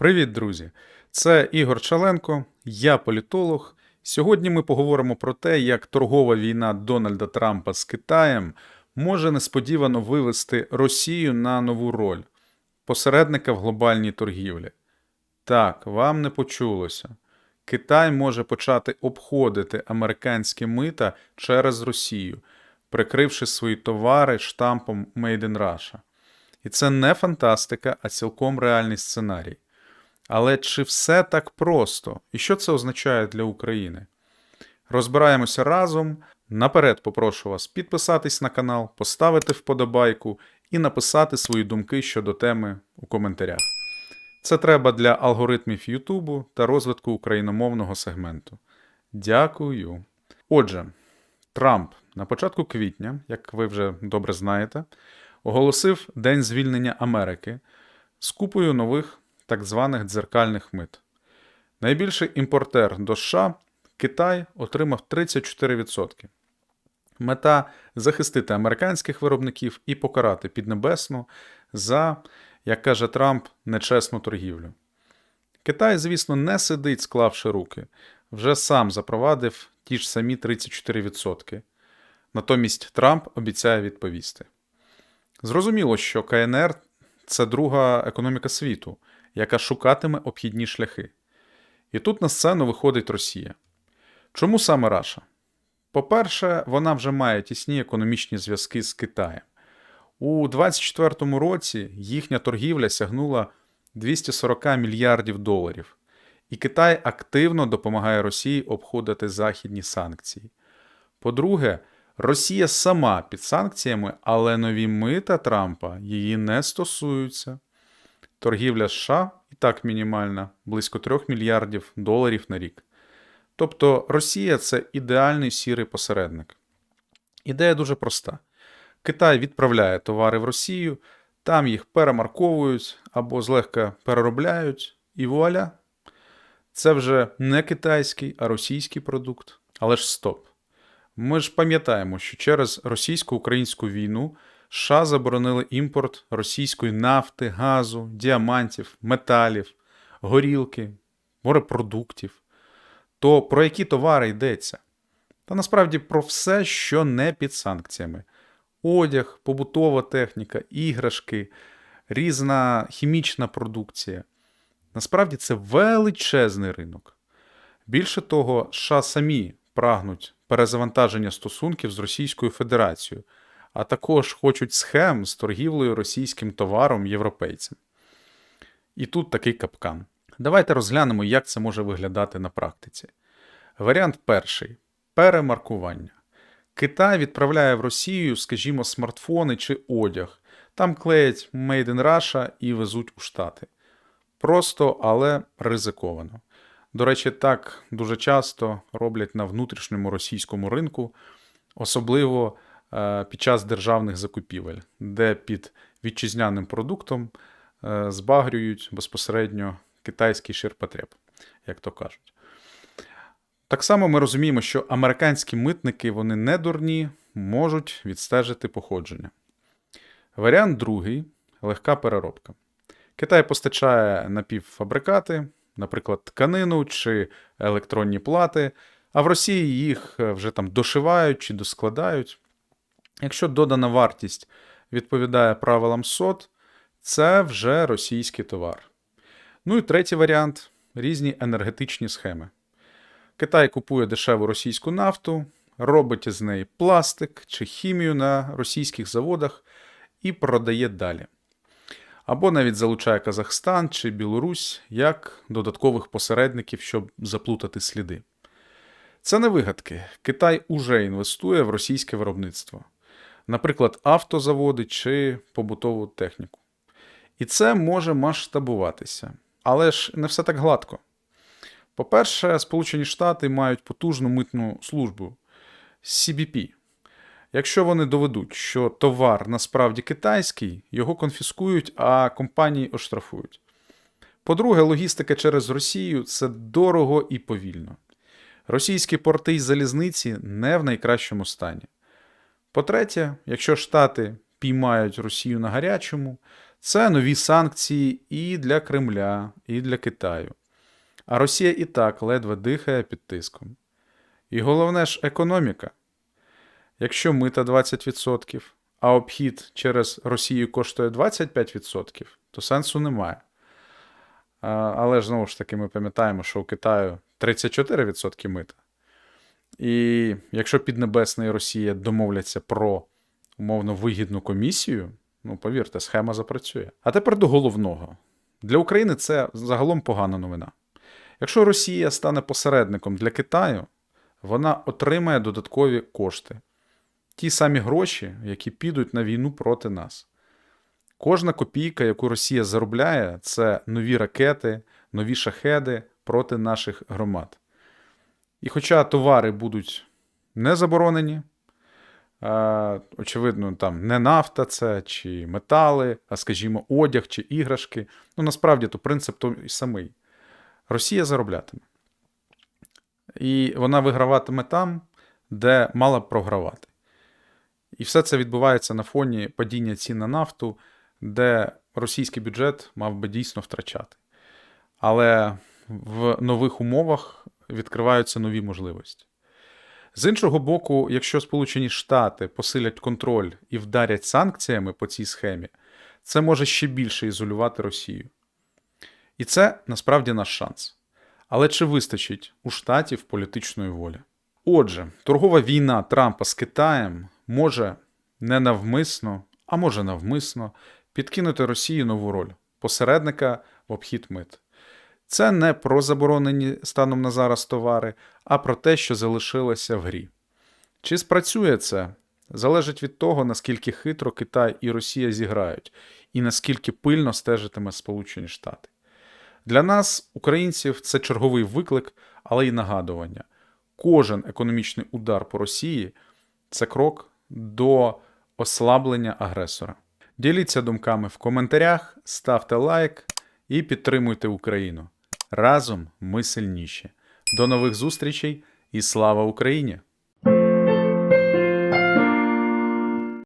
Привіт, друзі! Це Ігор Чаленко, я політолог. Сьогодні ми поговоримо про те, як торгова війна Дональда Трампа з Китаєм може несподівано вивести Росію на нову роль посередника в глобальній торгівлі. Так, вам не почулося. Китай може почати обходити американські мита через Росію, прикривши свої товари штампом Made in Russia. І це не фантастика, а цілком реальний сценарій. Але чи все так просто? І що це означає для України? Розбираємося разом. Наперед попрошу вас підписатись на канал, поставити вподобайку і написати свої думки щодо теми у коментарях. Це треба для алгоритмів Ютубу та розвитку україномовного сегменту. Дякую. Отже, Трамп на початку квітня, як ви вже добре знаєте, оголосив День звільнення Америки з купою нових так званих дзеркальних мит. Найбільший імпортер до США Китай отримав 34%. Мета захистити американських виробників і покарати Піднебесну за, як каже Трамп, нечесну торгівлю. Китай, звісно, не сидить, склавши руки, вже сам запровадив ті ж самі 34%. Натомість Трамп обіцяє відповісти. Зрозуміло, що КНР це друга економіка світу, яка шукатиме обхідні шляхи. І тут на сцену виходить Росія. Чому саме Раша? По-перше, вона вже має тісні економічні зв'язки з Китаєм. У 2024 році їхня торгівля сягнула 240 мільярдів доларів, і Китай активно допомагає Росії обходити західні санкції. По-друге, Росія сама під санкціями, але нові мита Трампа її не стосуються. Торгівля США і так мінімальна, близько 3 мільярдів доларів на рік. Тобто Росія це ідеальний сірий посередник. Ідея дуже проста: Китай відправляє товари в Росію, там їх перемарковують або злегка переробляють, і вуаля. Це вже не китайський, а російський продукт. Але ж стоп. Ми ж пам'ятаємо, що через російсько-українську війну США заборонили імпорт російської нафти, газу, діамантів, металів, горілки, морепродуктів. То про які товари йдеться? Та насправді про все, що не під санкціями: одяг, побутова техніка, іграшки, різна хімічна продукція. Насправді це величезний ринок. Більше того, США самі прагнуть перезавантаження стосунків з Російською Федерацією, а також хочуть схем з торгівлею російським товаром європейцям. І тут такий капкан. Давайте розглянемо, як це може виглядати на практиці. Варіант перший перемаркування. Китай відправляє в Росію, скажімо, смартфони чи одяг. Там клеять Made in Russia і везуть у Штати. Просто, але ризиковано. До речі, так дуже часто роблять на внутрішньому російському ринку, особливо під час державних закупівель, де під вітчизняним продуктом е, збагрюють безпосередньо китайський ширпотреб, як то кажуть. Так само ми розуміємо, що американські митники вони не дурні, можуть відстежити походження. Варіант другий легка переробка. Китай постачає напівфабрикати, наприклад, тканину чи електронні плати, а в Росії їх е, вже там дошивають чи доскладають. Якщо додана вартість відповідає правилам СОТ, це вже російський товар. Ну і третій варіант різні енергетичні схеми. Китай купує дешеву російську нафту, робить із неї пластик чи хімію на російських заводах і продає далі або навіть залучає Казахстан чи Білорусь як додаткових посередників, щоб заплутати сліди. Це не вигадки. Китай уже інвестує в російське виробництво, наприклад, автозаводи чи побутову техніку. І це може масштабуватися. Але ж не все так гладко. По-перше, Сполучені Штати мають потужну митну службу CBP Якщо вони доведуть, що товар насправді китайський, його конфіскують, а компанії оштрафують. По-друге, логістика через Росію це дорого і повільно. Російські порти й залізниці не в найкращому стані. По-третє, якщо Штати піймають Росію на гарячому, Це нові санкції і для Кремля, і для Китаю. А Росія і так ледве дихає під тиском. І головне ж економіка. Якщо мита 20%, а обхід через Росію коштує 25%, то сенсу немає. Але ж знову ж таки, ми пам'ятаємо, що у Китаю 34% мита. І якщо Піднебесна і Росія домовляться про умовно вигідну комісію, ну повірте, схема запрацює. А тепер до головного. Для України це загалом погана новина. Якщо Росія стане посередником для Китаю, вона отримає додаткові кошти. Ті самі гроші, які підуть на війну проти нас. Кожна копійка, яку Росія заробляє, це нові ракети, нові шахеди проти наших громад. І хоча товари будуть не заборонені, е, очевидно, там не нафта це чи метали, а скажімо, одяг чи іграшки. Ну насправді то принцип той самий. Росія зароблятиме. І вона виграватиме там, де мала б програвати. І все це відбувається на фоні падіння цін на нафту, де російський бюджет мав би дійсно втрачати. Але в нових умовах відкриваються нові можливості. З іншого боку, якщо Сполучені Штати посилять контроль і вдарять санкціями по цій схемі, це може ще більше ізолювати Росію. І це насправді наш шанс. Але чи вистачить у штатів політичної волі? Отже, торгова війна Трампа з Китаєм може ненавмисно, а може навмисно підкинути Росії нову роль посередника в обхід мит. Це не про заборонені станом на зараз товари, а про те, що залишилося в грі. Чи спрацює це? Залежить від того, наскільки хитро Китай і Росія зіграють, і наскільки пильно стежитиме Сполучені Штати. Для нас, українців, це черговий виклик, але й нагадування. Кожен економічний удар по Росії це крок до ослаблення агресора. Діліться думками в коментарях, ставте лайк і підтримуйте Україну. Разом ми сильніші. До нових зустрічей і слава Україні!